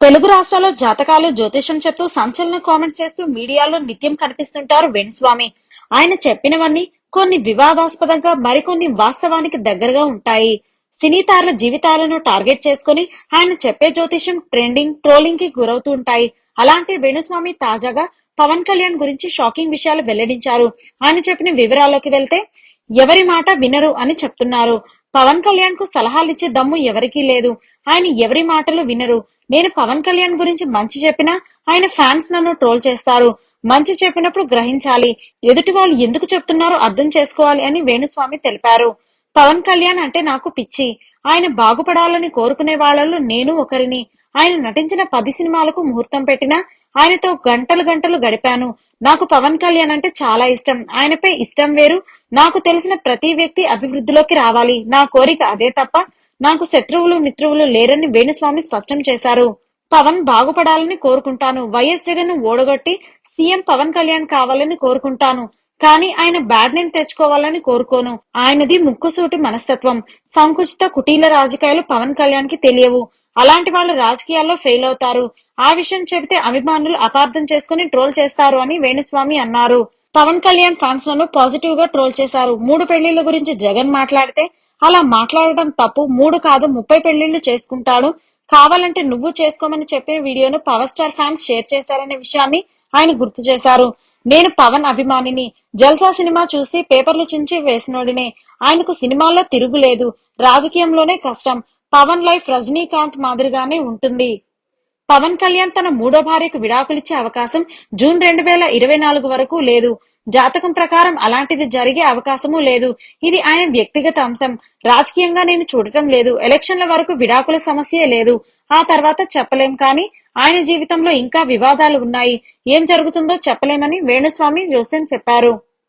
తెలుగు రాష్ట్రాల్లో జాతకాలు జ్యోతిషం చెప్తూ సంచలన కామెంట్స్ చేస్తూ మీడియాలో నిత్యం కనిపిస్తుంటారు వేణుస్వామి. ఆయన చెప్పినవన్నీ కొన్ని వివాదాస్పదంగా మరికొన్ని వాస్తవానికి దగ్గరగా ఉంటాయి. సినీతారుల జీవితాలను టార్గెట్ చేసుకుని ఆయన చెప్పే జ్యోతిషం ట్రెండింగ్ ట్రోలింగ్కి గురవుతూ ఉంటాయి. అలాంటి వేణుస్వామి తాజాగా పవన్ కళ్యాణ్ గురించి షాకింగ్ విషయాలు వెల్లడించారు. ఆయన చెప్పిన వివరాల్లోకి వెళ్తే ఎవరి మాట వినరు అని చెప్తున్నారు. పవన్ కళ్యాణ్కు సలహాలిచ్చే దమ్ము ఎవరికీ లేదు. ఆయన ఎవరి మాటలు వినరు. నేను పవన్ కళ్యాణ్ గురించి మంచి చెప్పినా ఆయన ఫ్యాన్స్ నన్ను ట్రోల్ చేస్తారు. మంచి చెప్పినప్పుడు గ్రహించాలి. ఎదుటి వాళ్ళు ఎందుకు చెప్తున్నారో అర్థం చేసుకోవాలి అని వేణుస్వామి తెలిపారు. పవన్ కళ్యాణ్ అంటే నాకు పిచ్చి. ఆయన బాగుపడాలని కోరుకునే వాళ్ళలో నేను ఒకరిని. ఆయన నటించిన పది సినిమాలకు ముహూర్తం పెట్టినా ఆయనతో గంటలు గంటలు గడిపాను. నాకు పవన్ కళ్యాణ్ అంటే చాలా ఇష్టం. ఆయనపై ఇష్టం వేరు నాకు తెలిసిన ప్రతి వ్యక్తి అభివృద్ధిలోకి రావాలి. నా కోరిక అదే తప్ప నాకు శత్రువులు మిత్రువులు లేరని వేణుస్వామి స్పష్టం చేశారు. పవన్ బాగుపడాలని కోరుకుంటాను. వైఎస్ జగన్ ఓడగొట్టి సీఎం పవన్ కళ్యాణ్ కావాలని కోరుకుంటాను. కానీ ఆయన బ్యాడ్ నేమ్ తెచ్చుకోవాలని కోరుకోను. ఆయనది ముక్కుసూటి మనస్తత్వం. సంకుచిత కుటీల రాజకీయాలు పవన్ కళ్యాణ్కి తెలియవు. అలాంటి వాళ్ళు రాజకీయాల్లో ఫెయిల్ అవుతారు. ఆ విషయం చెబితే అభిమానులు అపార్థం చేసుకుని ట్రోల్ చేస్తారు అని వేణుస్వామి అన్నారు. పవన్ కళ్యాణ్ ఫ్యాన్స్లను పాజిటివ్గా ట్రోల్ చేశారు. మూడు పెళ్ళిళ్ళ గురించి జగన్ మాట్లాడితే అలా మాట్లాడటం తప్పు. మూడు కాదు ముప్పై పెళ్ళిళ్ళు చేసుకుంటాడు. కావాలంటే నువ్వు చేసుకోమని చెప్పిన వీడియోను పవర్ స్టార్ ఫ్యాన్స్ షేర్ చేశారనే విషయాన్ని ఆయన గుర్తు చేశారు. నేను పవన్ అభిమానిని. జల్సా సినిమా చూసి పేపర్లు చించి వేసినోడినే. ఆయనకు సినిమాల్లో తిరుగులేదు. రాజకీయంలోనే కష్టం. పవన్ లైఫ్ రజనీకాంత్ మాదిరిగానే ఉంటుంది. పవన్ కళ్యాణ్ తన మూడో భార్యకు విడాకులిచ్చే అవకాశం జూన్ రెండు వేల ఇరవై నాలుగు వరకు లేదు. జాతకం ప్రకారం అలాంటిది జరిగే అవకాశమూ లేదు. ఇది ఆయన వ్యక్తిగత అంశం. రాజకీయంగా నేను చూడటం లేదు. ఎలక్షన్ల వరకు విడాకుల సమస్యే లేదు. ఆ తర్వాత చెప్పలేం కానీ ఆయన జీవితంలో ఇంకా వివాదాలు ఉన్నాయి. ఏం జరుగుతుందో చెప్పలేమని వేణుస్వామి జోసెన్ చెప్పారు.